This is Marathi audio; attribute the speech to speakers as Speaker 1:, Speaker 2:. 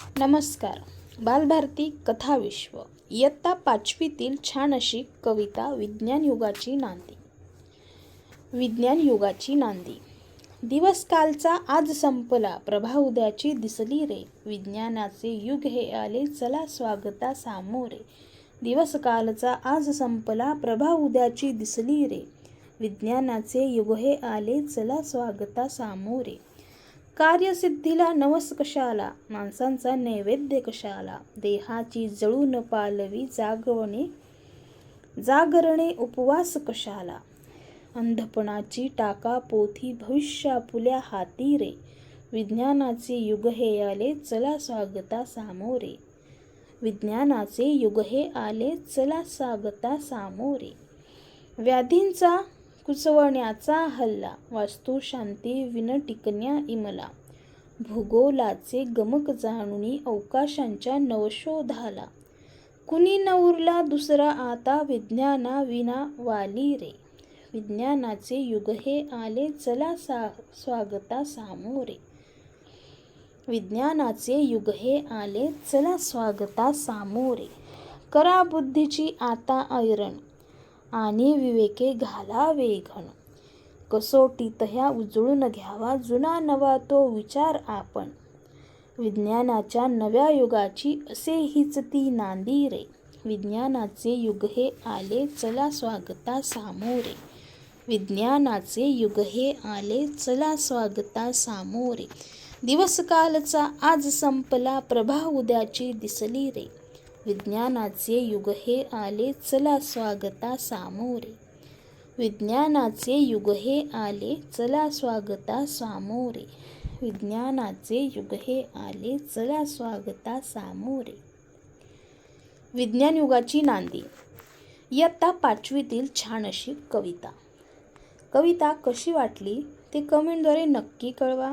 Speaker 1: नमस्कार. बालभारती कथाविश्व इयत्ता पाचवीतील छान अशी कविता विज्ञान युगाची नांदी. विज्ञान युगाची नांदी. दिवस कालचा आज संपला प्रभा उद्याची दिसली रे. विज्ञानाचे युग हे आले चला स्वागता सामोरे दिवस कालचा आज संपला प्रभा उद्याची दिसली रे. विज्ञानाचे युग हे आले चला स्वागता सामोरे कार्यसिद्धीला नवस कशाला माणसांचा नैवेद्य कशाला देहाची जळून पालवी जागवणे जागरणे उपवास कशाला? अंधपणाची टाका पोथी भविष्यापुल्या हाती रे. विज्ञानाचे युग हे आले चला स्वागता सामोरे. विज्ञानाचे युग हे आले चला स्वागता सामोरे. व्याधींचा कुचवण्याचा हल्ला. वास्तू शांती विन टिकण्या इमला. भूगोलाचे गमक जाणुनी अवकाशांच्या नवशोधाला. कुणी न उरला दुसरा आता विज्ञाना विना वाली रे. विज्ञानाचे युग हे आले चला सा स्वागता सामोरे विज्ञानाचे युग हे आले चला स्वागता सामोरे करा बुद्धीची आता ऐरण. आणि विवेके घाला वेघन कसोटीत ह्या उजळून घ्यावा जुना नवा तो विचार आपण. विज्ञानाच्या नव्या युगाची असे हीच ती नांदी रे. विज्ञानाचे युग हे आले चला स्वागता सामोरे विज्ञानाचे युग हे आले चला स्वागता सामोरे दिवसकालचा आज संपला प्रभा उद्याची दिसली रे. विज्ञानाचे युग हे आले चला स्वागता सामोरे. विज्ञानाचे युग हे आले चला स्वागता सामोरे. विज्ञानाचे युग हे आले चला स्वागता सामोरे. विज्ञान युगाची नांदी. इयत्ता पाचवीतील छान अशी कविता. कविता कशी वाटली ते कमेंटद्वारे नक्की कळवा.